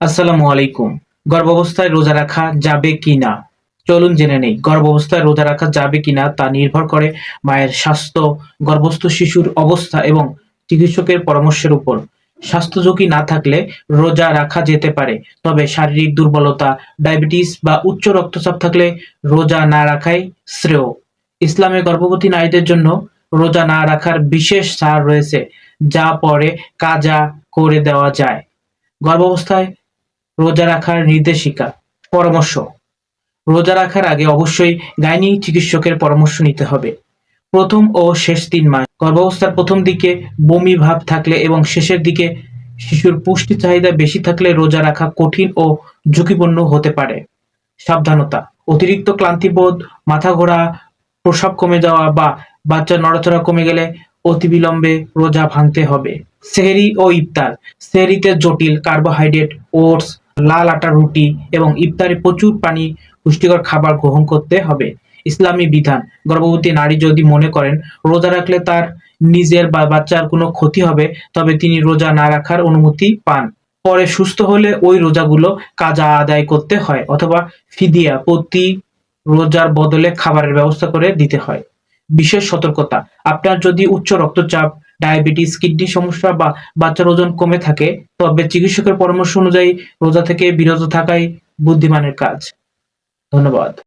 আসসালামু আলাইকুম। গর্ভাবস্থায় রোজা রাখা যাবে কি না চলুন জেনে নেই। গর্ভাবস্থায় রোজা রাখা যাবে কিনা তা নির্ভর করে মায়ের স্বাস্থ্য, গর্ভস্থ শিশুর অবস্থা এবং চিকিৎসকের পরামর্শের উপর। স্বাস্থ্য ঝুঁকি না থাকলে রোজা রাখা যেতে পারে, তবে শারীরিক দুর্বলতা, ডায়াবেটিস বা উচ্চ রক্তচাপ থাকলে রোজা না রাখাই শ্রেয়। ইসলামে গর্ভবতী নারীদের জন্য রোজা না রাখার বিশেষ ছাড় রয়েছে, যা পরে কাজা করে দেওয়া যায়। গর্ভাবস্থায় রোজা রাখার নির্দেশিকা, পরামর্শ। রোজা রাখার আগে অবশ্যই গাইনি চিকিৎসকের পরামর্শ নিতে হবে। প্রথম ও শেষ তিন মাস। গর্ভাবস্থার প্রথম দিকে বমি ভাব থাকলে এবং শেষের দিকে শিশুর পুষ্টি চাহিদা বেশি থাকলে রোজা রাখা কঠিন ও ঝুঁকিপূর্ণ হতে পারে। সাবধানতা। অতিরিক্ত ক্লান্তিবোধ, মাথা ঘোরা, প্রসাব কমে যাওয়া বা বাচ্চার নড়াচড়া কমে গেলে অতিবিলম্বে রোজা ভাঙতে হবে। সেহরি ও ইফতার। সেহরিতে জটিল কার্বোহাইড্রেট, ওটস লাল আটা রুটি এবং ইফতারে প্রচুর পানি পুষ্টিকর খাবার গ্রহণ করতে হবে। ইসলামী বিধান। গর্ভবতী নারী যদি মনে করেন, রোজা রাখলে তার নিজের বা বাচ্চার কোনো ক্ষতি হবে, তবে তিনি রোজা না রাখার অনুমতি পান। পরে সুস্থ হলে ওই রোজাগুলো কাজা আদায় করতে হয় অথবা ফিদিয়া, প্রতি রোজার বদলে খাবারের ব্যবস্থা করে দিতে হয়। বিশেষ সতর্কতা, আপনার যদি উচ্চ রক্তচাপ ডায়াবেটিস, কিডনি সমস্যা বা বাচ্চার ওজন কমে থাকে, তবে চিকিৎসকের পরামর্শ অনুযায়ী রোজা থেকে বিরত থাকাই বুদ্ধিমানের কাজ। ধন্যবাদ।